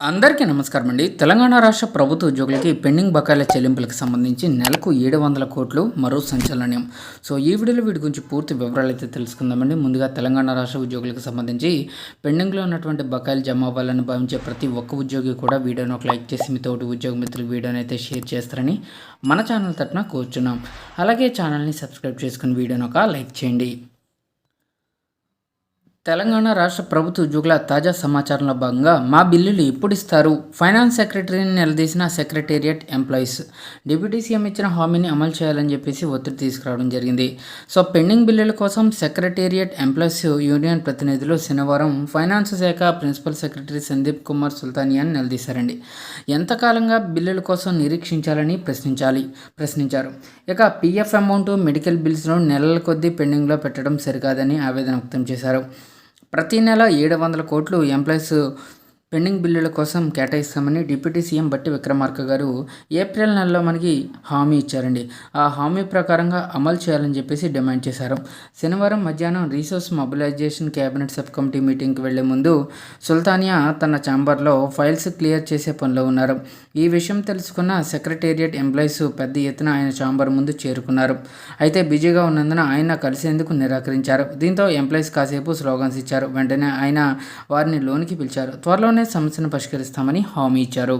అందరికీ నమస్కారం అండి. తెలంగాణ రాష్ట్ర ప్రభుత్వ ఉద్యోగులకి పెండింగ్ బకాయిల చెల్లింపులకు సంబంధించి నెలకు ఏడు వందల కోట్లు మరో సంచలనం. సో ఈ వీడియోలో వీటి గురించి పూర్తి వివరాలు అయితే తెలుసుకుందామండి ముందుగా తెలంగాణ రాష్ట్ర ఉద్యోగులకు సంబంధించి పెండింగ్లో ఉన్నటువంటి బకాయిలు జమ అవ్వాలని భావించే ప్రతి ఒక్క ఉద్యోగి కూడా వీడియోని ఒక లైక్ చేసి మీతో ఉద్యోగ మిత్రులు వీడియోని అయితే షేర్ చేస్తారని మన ఛానల్ తరఫున కోరుచున్నాం. అలాగే ఛానల్ని సబ్స్క్రైబ్ చేసుకుని వీడియోని ఒక లైక్ చేయండి. తెలంగాణ రాష్ట్ర ప్రభుత్వ ఉద్యోగుల తాజా సమాచారంలో భాగంగా మా బిల్లులు ఎప్పుడు ఇస్తారు? ఫైనాన్స్ సెక్రటరీని నిలదీసిన సెక్రటేరియట్ ఎంప్లాయీస్. డిప్యూటీ సీఎం ఇచ్చిన హామీని అమలు చేయాలని చెప్పేసి ఒత్తిడి తీసుకురావడం జరిగింది. సో పెండింగ్ బిల్లుల కోసం సెక్రటేరియట్ ఎంప్లాయీస్ యూనియన్ ప్రతినిధులు శనివారం ఫైనాన్స్ శాఖ ప్రిన్సిపల్ సెక్రటరీ సందీప్ కుమార్ సుల్తానియాని నిలదీశారండి. ఎంతకాలంగా బిల్లుల కోసం నిరీక్షించాలని ప్రశ్నించాలి? ప్రశ్నించారు. ఇక పీఎఫ్ అమౌంట్ మెడికల్ బిల్స్ను నెలల కొద్దీ పెండింగ్లో పెట్టడం సరికాదని ఆవేదన వ్యక్తం చేశారు. ప్రతి నెల ఏడు వందల కోట్లు ఎంప్లాయీస్ పెండింగ్ బిల్లుల కోసం కేటాయిస్తామని డిప్యూటీ సీఎం బట్టి విక్రమార్క గారు ఏప్రిల్ నెలలో మనకి హామీ ఇచ్చారండి. ఆ హామీ ప్రకారంగా అమలు చేయాలని చెప్పేసి డిమాండ్ చేశారు. శనివారం మధ్యాహ్నం resource mobilisation cabinet sub committee మీటింగ్కి వెళ్ళే ముందు సుల్తానియా తన ఛాంబర్లో ఫైల్స్ క్లియర్ చేసే పనిలో ఉన్నారు. ఈ విషయం తెలుసుకున్న సెక్రటేరియట్ ఎంప్లాయీస్ పెద్ద ఎత్తున ఆయన ఛాంబర్ ముందు చేరుకున్నారు. అయితే బిజీగా ఉన్నందున ఆయన కలిసేందుకు నిరాకరించారు. దీంతో ఎంప్లాయీస్ కాసేపు స్లోగన్స్ ఇచ్చారు. వెంటనే ఆయన వారిని లోనికి పిలిచారు. త్వరలోనే సమస్యను పరిష్కరిస్తామని హామీ ఇచ్చారు.